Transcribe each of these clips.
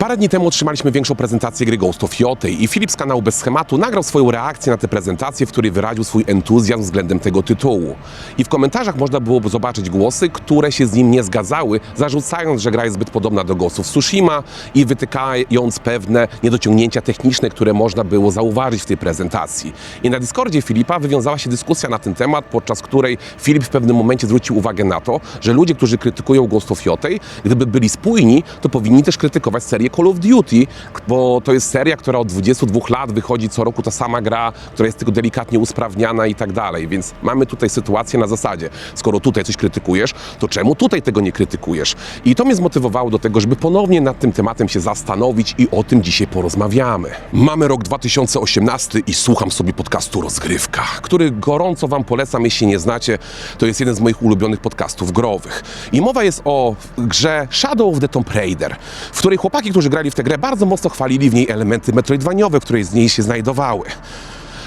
Parę dni temu otrzymaliśmy większą prezentację gry Ghost of Yotei i Filip z kanału Bez Schematu nagrał swoją reakcję na tę prezentację, w której wyraził swój entuzjazm względem tego tytułu. I w komentarzach można było zobaczyć głosy, które się z nim nie zgadzały, zarzucając, że gra jest zbyt podobna do Ghost of Tsushima i wytykając pewne niedociągnięcia techniczne, które można było zauważyć w tej prezentacji. I na Discordzie Filipa wywiązała się dyskusja na ten temat, podczas której Filip w pewnym momencie zwrócił uwagę na to, że ludzie, którzy krytykują Ghost of Yotei, gdyby byli spójni, to powinni też krytykować serię Call of Duty, bo to jest seria, która od 22 lat wychodzi co roku ta sama gra, która jest tylko delikatnie usprawniana i tak dalej. Więc mamy tutaj sytuację na zasadzie, skoro tutaj coś krytykujesz, to czemu tutaj tego nie krytykujesz? I to mnie zmotywowało do tego, żeby ponownie nad tym tematem się zastanowić i o tym dzisiaj porozmawiamy. Mamy rok 2018 i słucham sobie podcastu Rozgrywka, który gorąco Wam polecam, jeśli nie znacie. To jest jeden z moich ulubionych podcastów growych. I mowa jest o grze Shadow of the Tomb Raider, w której chłopaki, którzy grali w tę grę, bardzo mocno chwalili w niej elementy metroidwaniowe, które z niej się znajdowały.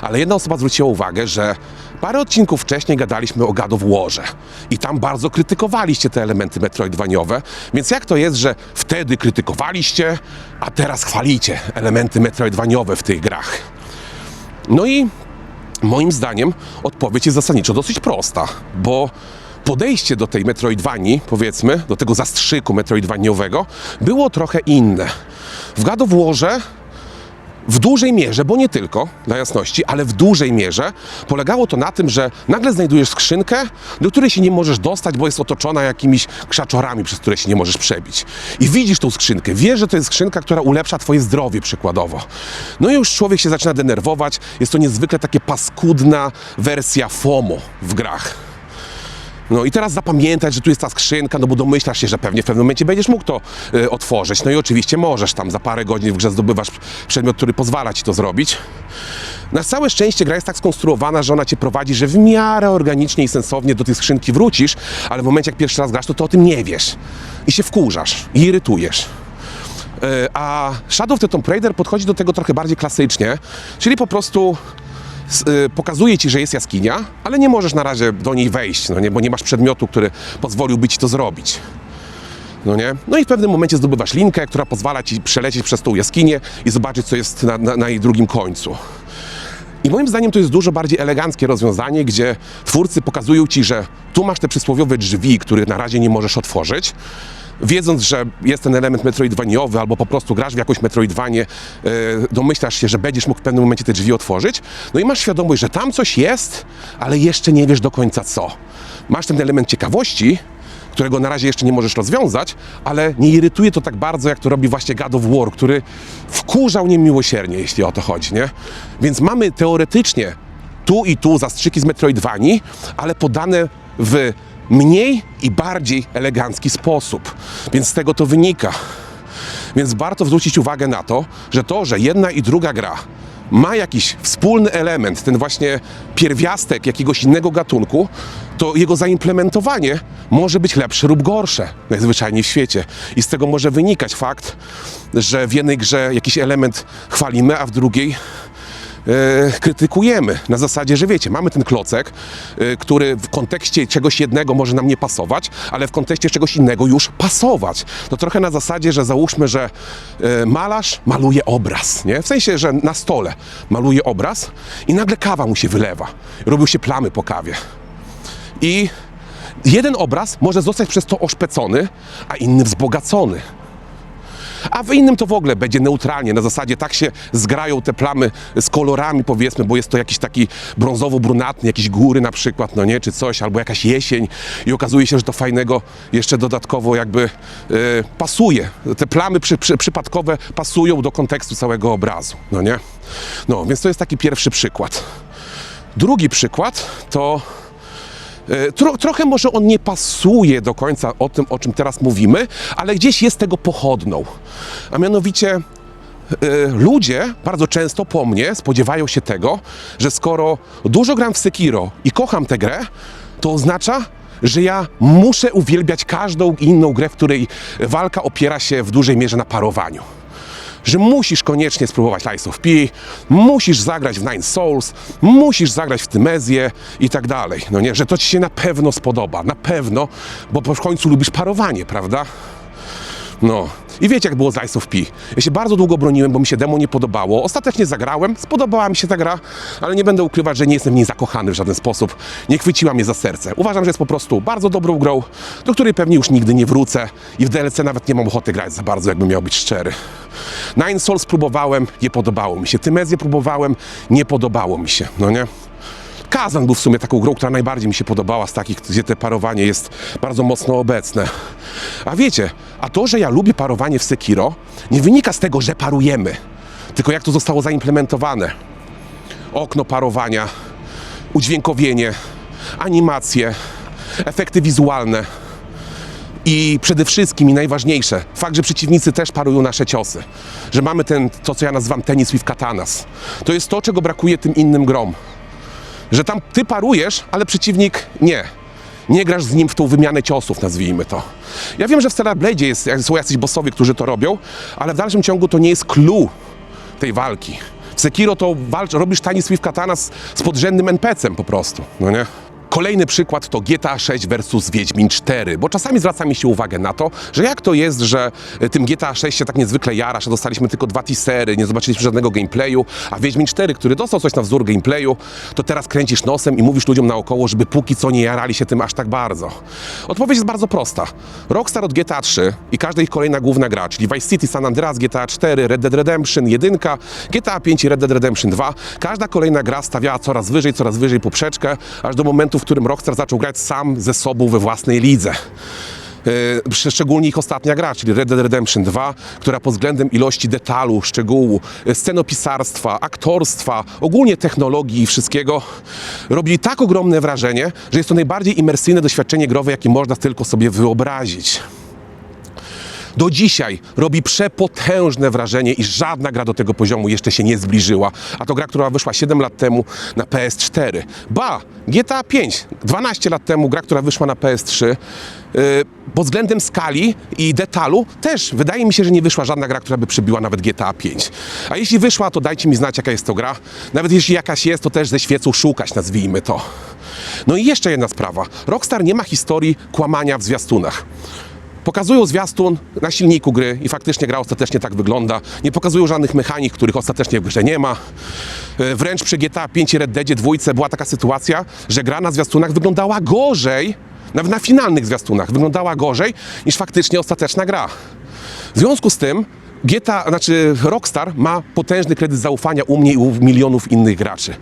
Ale jedna osoba zwróciła uwagę, że parę odcinków wcześniej gadaliśmy o God of Warze i tam bardzo krytykowaliście te elementy metroidwaniowe, więc jak to jest, że wtedy krytykowaliście, a teraz chwalicie elementy metroidwaniowe w tych grach? No i moim zdaniem odpowiedź jest zasadniczo dosyć prosta, bo podejście do tej Metroidvanii, powiedzmy, do tego zastrzyku metroidwaniowego, było trochę inne. W God of Warze w dużej mierze, bo nie tylko, dla jasności, ale w dużej mierze polegało to na tym, że nagle znajdujesz skrzynkę, do której się nie możesz dostać, bo jest otoczona jakimiś krzaczorami, przez które się nie możesz przebić. I widzisz tą skrzynkę, wiesz, że to jest skrzynka, która ulepsza twoje zdrowie przykładowo. No i już człowiek się zaczyna denerwować, jest to niezwykle takie paskudna wersja FOMO w grach. No i teraz zapamiętać, że tu jest ta skrzynka, no bo domyślasz się, że pewnie w pewnym momencie będziesz mógł to y, otworzyć. No i oczywiście możesz tam za parę godzin w grze zdobywasz przedmiot, który pozwala ci to zrobić. Na całe szczęście gra jest tak skonstruowana, że ona cię prowadzi, że w miarę organicznie i sensownie do tej skrzynki wrócisz, ale w momencie jak pierwszy raz grasz, to ty o tym nie wiesz. I się wkurzasz, i irytujesz. Y, A Shadow of the Tomb Raider podchodzi do tego trochę bardziej klasycznie, czyli po prostu pokazuje ci, że jest jaskinia, ale nie możesz na razie do niej wejść, no nie, bo nie masz przedmiotu, który pozwoliłby ci to zrobić. No nie? No i w pewnym momencie zdobywasz linkę, która pozwala ci przelecieć przez tą jaskinię i zobaczyć, co jest na, na, na jej drugim końcu. I moim zdaniem to jest dużo bardziej eleganckie rozwiązanie, gdzie twórcy pokazują ci, że tu masz te przysłowiowe drzwi, które na razie nie możesz otworzyć. Wiedząc, że jest ten element metroidwaniowy, albo po prostu grasz w jakąś metroidwanie, e, domyślasz się, że będziesz mógł w pewnym momencie te drzwi otworzyć, no i masz świadomość, że tam coś jest, ale jeszcze nie wiesz do końca co. Masz ten element ciekawości, którego na razie jeszcze nie możesz rozwiązać, ale nie irytuje to tak bardzo, jak to robi właśnie God of War, który wkurzał niemiłosiernie, jeśli o to chodzi, nie? Więc mamy teoretycznie tu i tu zastrzyki z Metroidvanii, ale podane w mniej i bardziej elegancki sposób. Więc z tego to wynika. Więc warto zwrócić uwagę na to, że to, że jedna i druga gra ma jakiś wspólny element, ten właśnie pierwiastek jakiegoś innego gatunku, to jego zaimplementowanie może być lepsze lub gorsze najzwyczajniej w świecie. I z tego może wynikać fakt, że w jednej grze jakiś element chwalimy, a w drugiej krytykujemy. Na zasadzie, że wiecie, mamy ten klocek, e, który w kontekście czegoś jednego może nam nie pasować, ale w kontekście czegoś innego już pasować. To trochę na zasadzie, że załóżmy, że e, malarz maluje obraz, nie? W sensie, że na stole maluje obraz i nagle kawa mu się wylewa. Robią się plamy po kawie. I jeden obraz może zostać przez to oszpecony, a inny wzbogacony. A w innym to w ogóle będzie neutralnie, na zasadzie tak się zgrają te plamy z kolorami powiedzmy, bo jest to jakiś taki brązowo-brunatny, jakieś góry na przykład, no nie, czy coś, albo jakaś jesień i okazuje się, że to fajnego jeszcze dodatkowo jakby e, pasuje. Te plamy przy, przy, przypadkowe pasują do kontekstu całego obrazu, no nie? No, więc to jest taki pierwszy przykład. Drugi przykład to Tro, trochę może on nie pasuje do końca o tym, o czym teraz mówimy, ale gdzieś jest tego pochodną. A mianowicie e, ludzie bardzo często po mnie spodziewają się tego, że skoro dużo gram w Sekiro i kocham tę grę, to oznacza, że ja muszę uwielbiać każdą inną grę, w której walka opiera się w dużej mierze na parowaniu że musisz koniecznie spróbować Lies of P, musisz zagrać w Nine Souls, musisz zagrać w Tymezję i tak dalej. No nie, że to ci się na pewno spodoba, na pewno, bo w końcu lubisz parowanie, prawda? No. I wiecie, jak było z Ice of P. Ja się bardzo długo broniłem, bo mi się demo nie podobało. Ostatecznie zagrałem, spodobała mi się ta gra, ale nie będę ukrywać, że nie jestem w niej zakochany w żaden sposób. Nie chwyciła mnie za serce. Uważam, że jest po prostu bardzo dobrą grą, do której pewnie już nigdy nie wrócę i w DLC nawet nie mam ochoty grać za bardzo, jakbym miał być szczery. Nine Souls próbowałem, nie podobało mi się. Tymezję próbowałem, nie podobało mi się, no nie? Kazan był w sumie taką grą, która najbardziej mi się podobała z takich, gdzie te parowanie jest bardzo mocno obecne. A wiecie, a to, że ja lubię parowanie w Sekiro, nie wynika z tego, że parujemy, tylko jak to zostało zaimplementowane. Okno parowania, udźwiękowienie, animacje, efekty wizualne. I przede wszystkim i najważniejsze, fakt, że przeciwnicy też parują nasze ciosy. Że mamy ten, to co ja nazywam tenis with katanas. To jest to, czego brakuje tym innym grom że tam ty parujesz, ale przeciwnik nie. Nie grasz z nim w tą wymianę ciosów, nazwijmy to. Ja wiem, że w Stellar Blade jest, są jacyś bossowie, którzy to robią, ale w dalszym ciągu to nie jest clue tej walki. W Sekiro to walcz, robisz tani Swift Katana z, z podrzędnym NPC-em po prostu, no nie? Kolejny przykład to GTA 6 versus Wiedźmin 4, bo czasami zwraca mi się uwagę na to, że jak to jest, że y, tym GTA 6 się tak niezwykle jara, że dostaliśmy tylko dwa teasery, nie zobaczyliśmy żadnego gameplayu, a Wiedźmin 4, który dostał coś na wzór gameplayu, to teraz kręcisz nosem i mówisz ludziom naokoło, żeby póki co nie jarali się tym aż tak bardzo. Odpowiedź jest bardzo prosta. Rockstar od GTA 3 i każda ich kolejna główna gra, czyli Vice City, San Andreas, GTA 4, Red Dead Redemption 1, GTA 5 i Red Dead Redemption 2, każda kolejna gra stawiała coraz wyżej, coraz wyżej poprzeczkę, aż do momentu, w którym Rockstar zaczął grać sam ze sobą we własnej lidze. Yy, szczególnie ich ostatnia gra, czyli Red Dead Redemption 2, która pod względem ilości detalu, szczegółu, scenopisarstwa, aktorstwa, ogólnie technologii i wszystkiego robi tak ogromne wrażenie, że jest to najbardziej imersyjne doświadczenie growe, jakie można tylko sobie wyobrazić do dzisiaj robi przepotężne wrażenie i żadna gra do tego poziomu jeszcze się nie zbliżyła. A to gra, która wyszła 7 lat temu na PS4. Ba, GTA 5, 12 lat temu gra, która wyszła na PS3. Yy, pod względem skali i detalu też wydaje mi się, że nie wyszła żadna gra, która by przybiła nawet GTA 5. A jeśli wyszła, to dajcie mi znać, jaka jest to gra. Nawet jeśli jakaś jest, to też ze świecą szukać, nazwijmy to. No i jeszcze jedna sprawa. Rockstar nie ma historii kłamania w zwiastunach. Pokazują zwiastun na silniku gry i faktycznie gra ostatecznie tak wygląda. Nie pokazują żadnych mechanik, których ostatecznie w grze nie ma. E, Wręcz przy GTA 5 i Red Deadzie 2 była taka sytuacja, że gra na zwiastunach wyglądała gorzej, nawet na finalnych zwiastunach wyglądała gorzej niż faktycznie ostateczna gra. W związku z tym GTA, znaczy Rockstar ma potężny kredyt zaufania u mnie i u milionów innych graczy.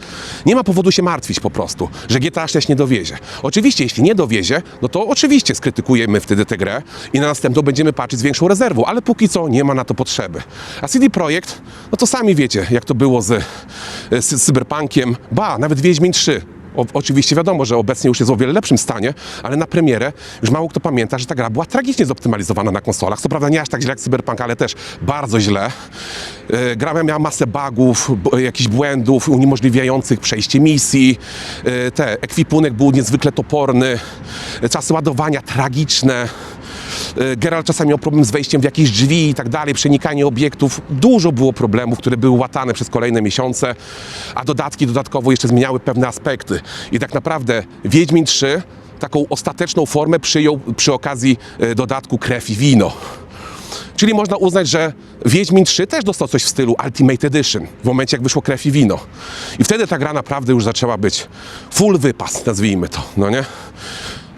Nie ma powodu się martwić po prostu, że GTA 6 nie dowiezie. Oczywiście, jeśli nie dowiezie, no to oczywiście skrytykujemy wtedy tę grę i na następną będziemy patrzeć z większą rezerwą, ale póki co nie ma na to potrzeby. A CD Projekt, no to sami wiecie, jak to było z, z, z Cyberpunkiem, ba, nawet Wiedźmin 3. O, oczywiście wiadomo, że obecnie już jest w o wiele lepszym stanie, ale na premierę już mało kto pamięta, że ta gra była tragicznie zoptymalizowana na konsolach. Co prawda nie aż tak źle jak Cyberpunk, ale też bardzo źle. E, gra miała masę bugów, jakichś błędów uniemożliwiających przejście misji. E, te, ekwipunek był niezwykle toporny. E, czasy ładowania tragiczne. E, Geralt czasami miał problem z wejściem w jakieś drzwi i tak dalej, przenikanie obiektów. Dużo było problemów, które były łatane przez kolejne miesiące, a dodatki dodatkowo jeszcze zmieniały pewne aspekty. I tak naprawdę Wiedźmin 3 taką ostateczną formę przyjął przy okazji e, dodatku Krew i Wino. Czyli można uznać, że Wiedźmin 3 też dostał coś w stylu Ultimate Edition w momencie, jak wyszło Krew i Wino. I wtedy ta gra naprawdę już zaczęła być full wypas, nazwijmy to, no nie?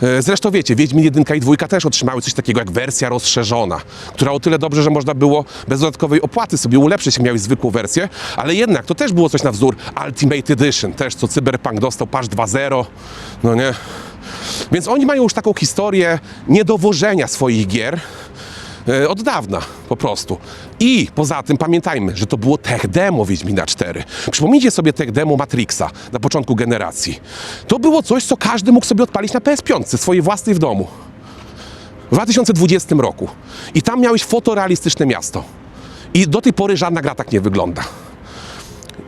E, Zresztą wiecie, Wiedźmin 1 i 2 też otrzymały coś takiego jak wersja rozszerzona, która o tyle dobrze, że można było bez dodatkowej opłaty sobie ulepszyć, miałeś zwykłą wersję, ale jednak to też było coś na wzór Ultimate Edition, też co Cyberpunk dostał patch 2.0, no nie? Więc oni mają już taką historię niedowożenia swoich gier, od dawna po prostu. I poza tym pamiętajmy, że to było tech demo Wiedźmina 4. Przypomnijcie sobie tech demo Matrixa na początku generacji. To było coś, co każdy mógł sobie odpalić na PS5, swojej własnej w domu. W 2020 roku. I tam miałeś fotorealistyczne miasto. I do tej pory żadna gra tak nie wygląda.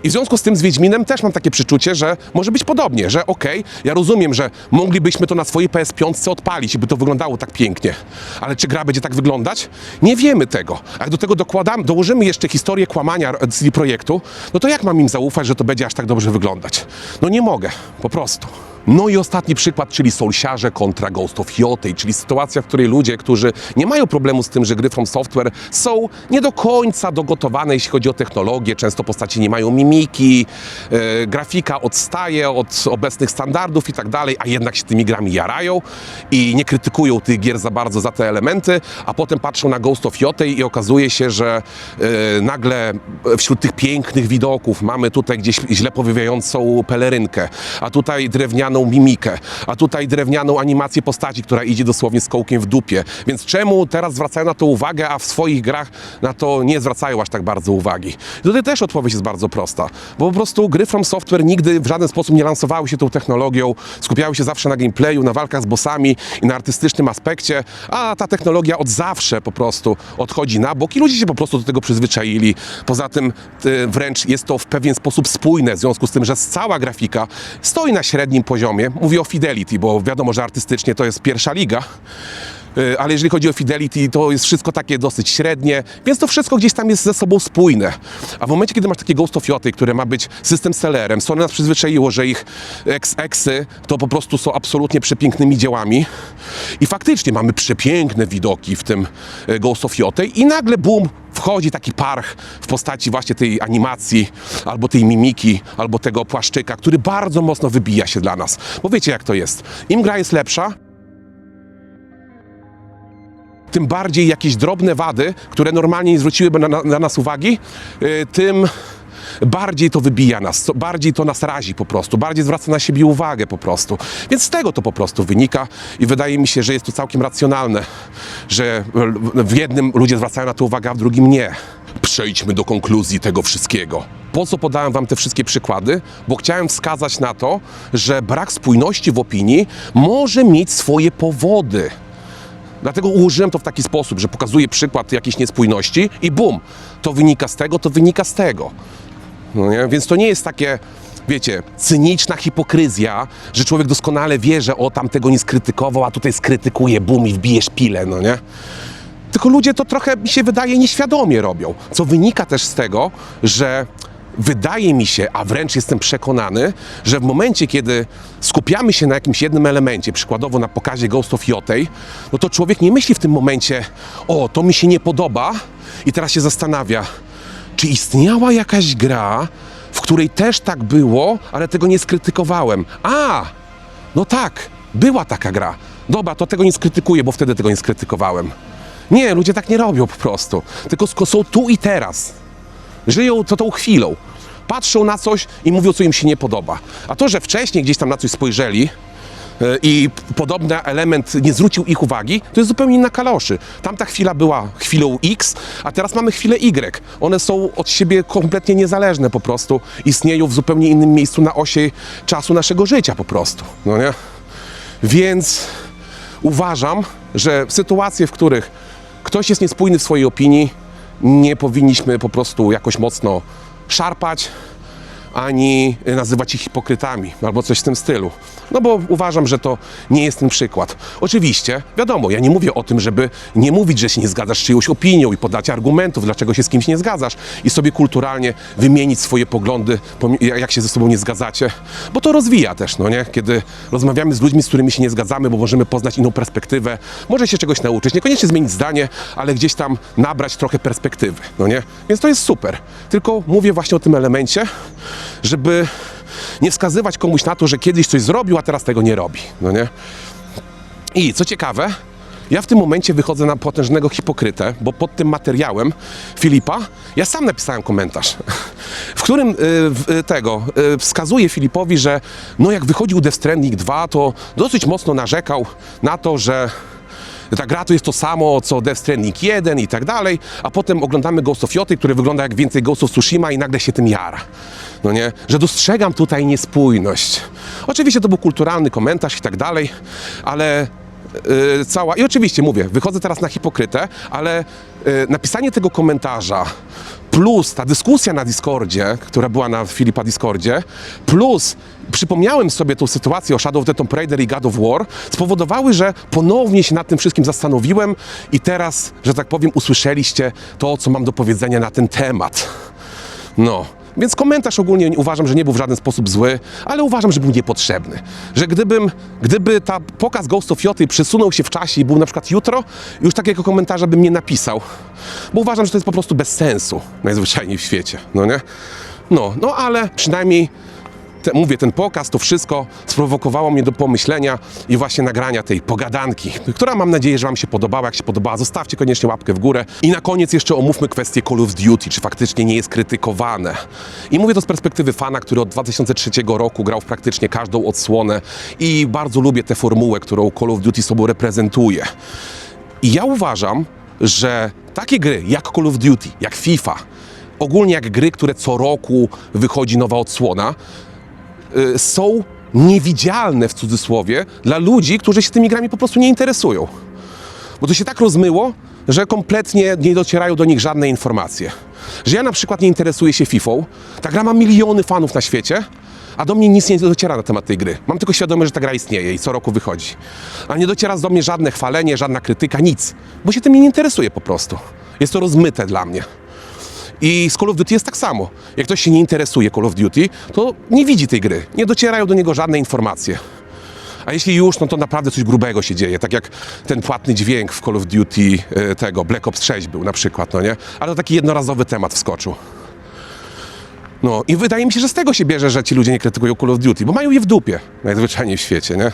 I w związku z tym z Wiedźminem też mam takie przeczucie, że może być podobnie, że okej, ja rozumiem, że moglibyśmy to na swojej PS5 odpalić i by to wyglądało tak pięknie. Ale czy gra będzie tak wyglądać? Nie wiemy tego. A jak do tego dokładamy, dołożymy jeszcze historię kłamania CD Projektu, no to jak mam im zaufać, że to będzie aż tak dobrze wyglądać? No nie mogę, po prostu. No i ostatni przykład, czyli Solsiarze kontra Ghost of Yotei, czyli sytuacja, w której ludzie, którzy nie mają problemu z tym, że gry From Software są nie do końca dogotowane, jeśli chodzi o technologię, często postaci nie mają mimiki, e, grafika odstaje od obecnych standardów i tak dalej, a jednak się tymi grami jarają i nie krytykują tych gier za bardzo za te elementy, a potem patrzą na Ghost of Yotei i okazuje się, że e, nagle wśród tych pięknych widoków mamy tutaj gdzieś źle powiewającą pelerynkę, a tutaj drewnianą mimikę, a tutaj drewnianą animację postaci, która idzie dosłownie z kołkiem w dupie. Więc czemu teraz zwracają na to uwagę, a w swoich grach na to nie zwracają aż tak bardzo uwagi? Tutaj też odpowiedź jest bardzo prosta, bo po prostu gry From Software nigdy w żaden sposób nie lansowały się tą technologią, skupiały się zawsze na gameplayu, na walkach z bossami i na artystycznym aspekcie, a ta technologia od zawsze po prostu odchodzi na bok i ludzie się po prostu do tego przyzwyczaili. Poza tym y, wręcz jest to w pewien sposób spójne, w związku z tym, że cała grafika stoi na średnim poziomie. Mówię o Fidelity, bo wiadomo, że artystycznie to jest pierwsza liga. Y, Ale jeżeli chodzi o Fidelity, to jest wszystko takie dosyć średnie, więc to wszystko gdzieś tam jest ze sobą spójne. A w momencie, kiedy masz takie Ghost of Yotei, które ma być system sellerem, Sony nas przyzwyczaiło, że ich ex-exy to po prostu są absolutnie przepięknymi dziełami i faktycznie mamy przepiękne widoki w tym y, Ghost of Yotei i nagle boom, wchodzi taki parch w postaci właśnie tej animacji, albo tej mimiki, albo tego płaszczyka, który bardzo mocno wybija się dla nas. Bo wiecie jak to jest. Im gra jest lepsza, tym bardziej jakieś drobne wady, które normalnie nie zwróciłyby na, na, na nas uwagi, y, tym bardziej to wybija nas, bardziej to nas razi po prostu, bardziej zwraca na siebie uwagę po prostu. Więc z tego to po prostu wynika i wydaje mi się, że jest to całkiem racjonalne, że w jednym ludzie zwracają na to uwagę, a w drugim nie. Przejdźmy do konkluzji tego wszystkiego. Po co podałem Wam te wszystkie przykłady? Bo chciałem wskazać na to, że brak spójności w opinii może mieć swoje powody. Dlatego ułożyłem to w taki sposób, że pokazuję przykład jakiejś niespójności i bum, to wynika z tego, to wynika z tego. No nie? Więc to nie jest takie, wiecie, cyniczna hipokryzja, że człowiek doskonale wie, że o tam tego nie skrytykował, a tutaj skrytykuje, bum i wbije szpilę, no nie? Tylko ludzie to trochę, mi się wydaje, nieświadomie robią. Co wynika też z tego, że wydaje mi się, a wręcz jestem przekonany, że w momencie, kiedy skupiamy się na jakimś jednym elemencie, przykładowo na pokazie Ghost of Yotei, no to człowiek nie myśli w tym momencie, o, to mi się nie podoba i teraz się zastanawia, czy istniała jakaś gra, w której też tak było, ale tego nie skrytykowałem. A, no tak, była taka gra. Dobra, to tego nie skrytykuję, bo wtedy tego nie skrytykowałem. Nie, ludzie tak nie robią po prostu. Tylko są tu i teraz. Żyją to tą chwilą. Patrzą na coś i mówią, co im się nie podoba. A to, że wcześniej gdzieś tam na coś spojrzeli e, i podobny element nie zwrócił ich uwagi, to jest zupełnie inna kaloszy. Tamta chwila była chwilą X, a teraz mamy chwilę Y. One są od siebie kompletnie niezależne po prostu. Istnieją w zupełnie innym miejscu na osi czasu naszego życia po prostu. No nie? Więc uważam, że sytuacje, w których ktoś jest niespójny w swojej opinii, nie powinniśmy po prostu jakoś mocno szarpać, ani nazywać ich hipokrytami albo coś w tym stylu. No bo uważam, że to nie jest ten przykład. Oczywiście, wiadomo, ja nie mówię o tym, żeby nie mówić, że się nie zgadzasz z czyjąś opinią i podać argumentów, dlaczego się z kimś nie zgadzasz i sobie kulturalnie wymienić swoje poglądy, jak się ze sobą nie zgadzacie, bo to rozwija też, no nie? Kiedy rozmawiamy z ludźmi, z którymi się nie zgadzamy, bo możemy poznać inną perspektywę, może się czegoś nauczyć, niekoniecznie zmienić zdanie, ale gdzieś tam nabrać trochę perspektywy, no nie? Więc to jest super. Tylko mówię właśnie o tym elemencie, żeby nie wskazywać komuś na to, że kiedyś coś zrobił, a teraz tego nie robi, no nie? I co ciekawe, ja w tym momencie wychodzę na potężnego hipokrytę, bo pod tym materiałem Filipa ja sam napisałem komentarz, w którym y, y, tego y, wskazuję Filipowi, że no jak wychodził Death Stranding 2, to dosyć mocno narzekał na to, że ta gra to jest to samo, co Death Stranding 1 i tak dalej, a potem oglądamy Ghost of Yotei, który wygląda jak więcej Ghost of Tsushima i nagle się tym jara. No nie? Że dostrzegam tutaj niespójność. Oczywiście to był kulturalny komentarz i tak dalej, ale yy, cała... I oczywiście mówię, wychodzę teraz na hipokrytę, ale yy, napisanie tego komentarza plus ta dyskusja na Discordzie, która była na Filipa Discordzie, plus przypomniałem sobie tą sytuację o Shadow of the Tomb Raider i God of War, spowodowały, że ponownie się nad tym wszystkim zastanowiłem i teraz, że tak powiem, usłyszeliście to, co mam do powiedzenia na ten temat. No, Więc komentarz ogólnie uważam, że nie był w żaden sposób zły, ale uważam, że był niepotrzebny. Że gdybym, gdyby ta pokaz Ghost of Joty przesunął się w czasie i był na przykład jutro, już takiego komentarza bym nie napisał. Bo uważam, że to jest po prostu bez sensu najzwyczajniej w świecie, no nie? No, no ale przynajmniej te, mówię, ten pokaz, to wszystko sprowokowało mnie do pomyślenia i właśnie nagrania tej pogadanki, która mam nadzieję, że Wam się podobała. Jak się podobała, zostawcie koniecznie łapkę w górę. I na koniec jeszcze omówmy kwestię Call of Duty, czy faktycznie nie jest krytykowane. I mówię to z perspektywy fana, który od 2003 roku grał w praktycznie każdą odsłonę i bardzo lubię tę formułę, którą Call of Duty sobą reprezentuje. I ja uważam, że takie gry jak Call of Duty, jak FIFA, ogólnie jak gry, które co roku wychodzi nowa odsłona, są niewidzialne w cudzysłowie dla ludzi, którzy się tymi grami po prostu nie interesują. Bo to się tak rozmyło, że kompletnie nie docierają do nich żadne informacje. Że ja na przykład nie interesuję się FIFA, ta gra ma miliony fanów na świecie, a do mnie nic nie dociera na temat tej gry. Mam tylko świadomość, że ta gra istnieje i co roku wychodzi. A nie dociera do mnie żadne chwalenie, żadna krytyka, nic. Bo się tym nie interesuje po prostu. Jest to rozmyte dla mnie. I z Call of Duty jest tak samo. Jak ktoś się nie interesuje Call of Duty, to nie widzi tej gry. Nie docierają do niego żadne informacje. A jeśli już, no to naprawdę coś grubego się dzieje. Tak jak ten płatny dźwięk w Call of Duty e, tego, Black Ops 6 był na przykład, no nie? Ale to taki jednorazowy temat wskoczył. No i wydaje mi się, że z tego się bierze, że ci ludzie nie krytykują Call of Duty, bo mają je w dupie najzwyczajniej w świecie, nie?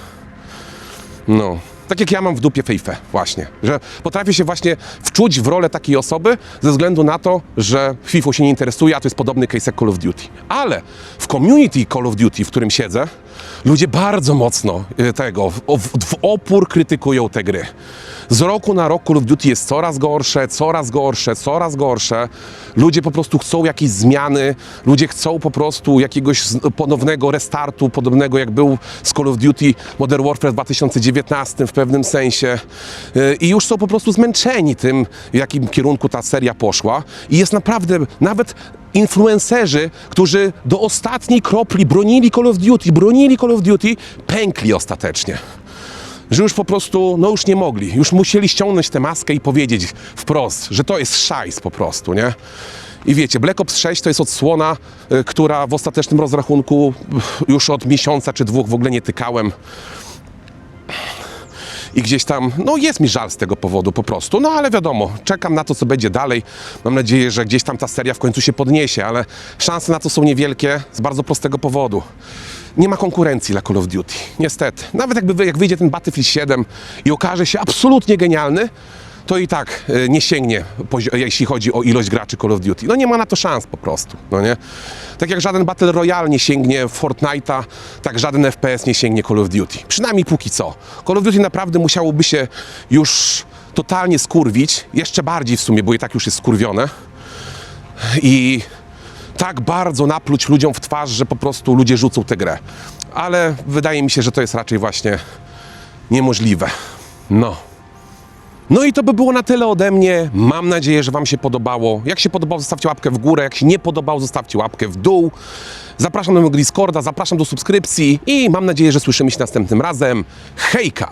No. Tak jak ja mam w dupie fejfę, właśnie. Że potrafię się właśnie wczuć w rolę takiej osoby ze względu na to, że FIFA się nie interesuje, a to jest podobny case jak Call of Duty. Ale w community Call of Duty, w którym siedzę, ludzie bardzo mocno e, tego, w, w, w opór krytykują te gry. Z roku na rok Call of Duty jest coraz gorsze, coraz gorsze, coraz gorsze. Ludzie po prostu chcą jakiejś zmiany, ludzie chcą po prostu jakiegoś ponownego restartu, podobnego jak był z Call of Duty Modern Warfare w 2019 w pewnym sensie. Yy, I już są po prostu zmęczeni tym, w jakim kierunku ta seria poszła. I jest naprawdę nawet influencerzy, którzy do ostatniej kropli bronili Call of Duty, bronili Call of Duty, pękli ostatecznie że już po prostu, no już nie mogli, już musieli ściągnąć tę maskę i powiedzieć wprost, że to jest szajs po prostu, nie? I wiecie, Black Ops 6 to jest odsłona, y, która w ostatecznym rozrachunku pff, już od miesiąca czy dwóch w ogóle nie tykałem. I gdzieś tam, no jest mi żal z tego powodu po prostu, no ale wiadomo, czekam na to, co będzie dalej. Mam nadzieję, że gdzieś tam ta seria w końcu się podniesie, ale szanse na to są niewielkie z bardzo prostego powodu. Nie ma konkurencji dla Call of Duty, niestety. Nawet jakby jak wyjdzie ten Battlefield 7 i okaże się absolutnie genialny, to i tak e, nie sięgnie, pozi- jeśli chodzi o ilość graczy Call of Duty. No nie ma na to szans po prostu, no nie? Tak jak żaden Battle Royale nie sięgnie Fortnite'a, tak żaden FPS nie sięgnie Call of Duty. Przynajmniej póki co. Call of Duty naprawdę musiałoby się już totalnie skurwić, jeszcze bardziej w sumie, bo i tak już jest skurwione. I tak bardzo napluć ludziom w twarz, że po prostu ludzie rzucą tę grę. Ale wydaje mi się, że to jest raczej właśnie niemożliwe. No. No i to by było na tyle ode mnie. Mam nadzieję, że Wam się podobało. Jak się podobało, zostawcie łapkę w górę. Jak się nie podobało, zostawcie łapkę w dół. Zapraszam do mojego Discorda, zapraszam do subskrypcji i mam nadzieję, że słyszymy się następnym razem. Hejka!